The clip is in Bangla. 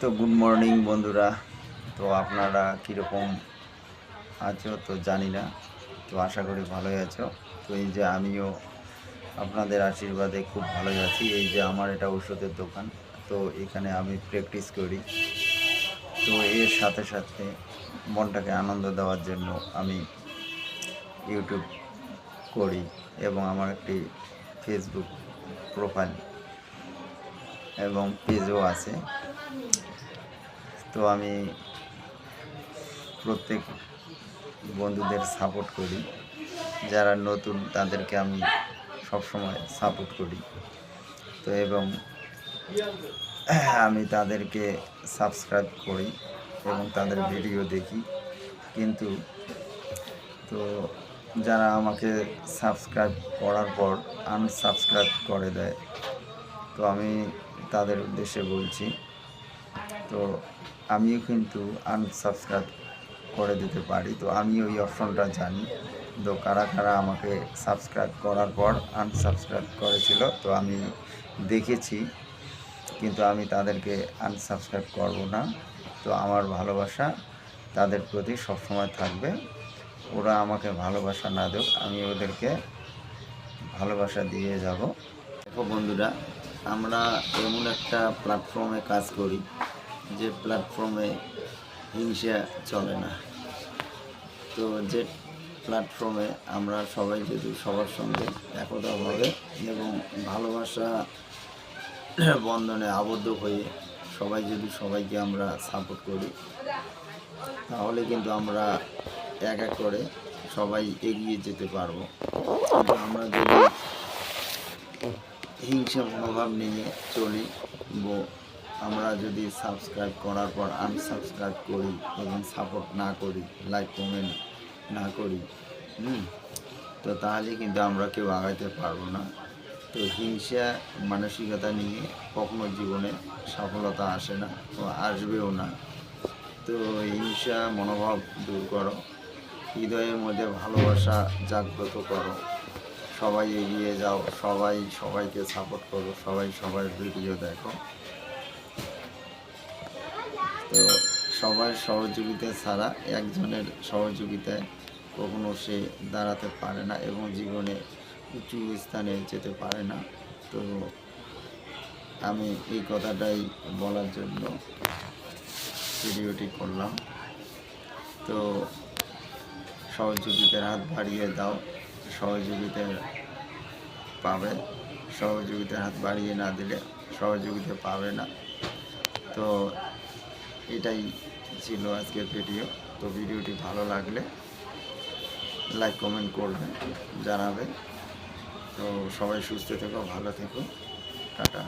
তো গুড মর্নিং বন্ধুরা। তো আপনারা কীরকম আছো তো জানি না, তো আশা করি ভালোই আছো। তো এই যে আমিও আপনাদের আশীর্বাদে খুব ভালোই আছি। এই যে আমার এটা ওষুধের দোকান, তো এখানে আমি প্র্যাকটিস করি। তো এর সাথে সাথে মনটাকে আনন্দ দেওয়ার জন্য আমি ইউটিউব করি এবং আমার একটি ফেসবুক প্রোফাইল এবং পেজও আছে। তো আমি প্রত্যেক বন্ধুদের সাপোর্ট করি। যারা নতুন, তাদেরকে আমি সবসময় সাপোর্ট করি। তো এবং আমি তাদেরকে সাবস্ক্রাইব করি এবং তাদের ভিডিও দেখি। কিন্তু তো যারা আমাকে সাবস্ক্রাইব করার পর আনসাবস্ক্রাইব করে দেয়, তো আমি তাদের উদ্দেশ্যে বলছি তো আমিও কিন্তু আনসাবস্ক্রাইব করে দিতে পারি। তো আমি ওই অপশনটা জানি। তো কারা কারা আমাকে সাবস্ক্রাইব করার পর আনসাবস্ক্রাইব করেছিল, তো আমি দেখেছি। কিন্তু আমি তাদেরকে আনসাবস্ক্রাইব করব না। তো আমার ভালোবাসা তাদের প্রতি সবসময় থাকবে। ওরা আমাকে ভালোবাসা না দেক আমি ওদেরকে ভালোবাসা দিয়ে যাব। দেখো বন্ধুরা, আমরা এমন একটা প্ল্যাটফর্মে কাজ করি। যে প্ল্যাটফর্মে হিংসা চলে না। তো যে প্ল্যাটফর্মে আমরা সবাই যদি সবার সঙ্গে একতাভাবে এবং ভালোবাসা বন্ধনে আবদ্ধ হয়ে সবাই যদি সবাইকে আমরা সাপোর্ট করি, তাহলে কিন্তু আমরা এক এক করে সবাই এগিয়ে যেতে পারব। আমরা যদি হিংসা মনোভাব নিয়ে চলি আমরা যদি সাবস্ক্রাইব করার পর আনসাবস্ক্রাইব করি, এবং সাপোর্ট না করি লাইক কমেন্ট না করি, হুম, তো তাহলে কিন্তু আমরা কেউ আগাইতে পারব না। তো হিংসা, মানসিকতা নিয়ে কখনো জীবনে সফলতা আসে না ও আসবেও না। তো হিংসা, মনোভাব দূর করো, হৃদয়ের মধ্যে ভালোবাসা জাগ্রত করো। সবাই এগিয়ে যাও, সবাই সবাইকে সাপোর্ট করো, সবাই সবার ভিডিও দেখো। তো সবার সহযোগিতা ছাড়া একজনের সহযোগিতায় কখনো সে দাঁড়াতে পারে না এবং জীবনে উঁচু স্থানে যেতে পারে না। তো আমি এই কথাটাই বলার জন্য ভিডিওটি করলাম। তো সহযোগিতার হাত বাড়িয়ে দাও সহযোগিতা পাবে, সহযোগিতার হাত বাড়িয়ে না দিলে সহযোগিতা পাবে না। তো এটাই ছিল আজকের ভিডিও তো ভিডিওটি ভালো লাগলে লাইক কমেন্ট করবেন জানাবে তো সবাই সুস্থ থেকো, ভালো থেকো। টাটা।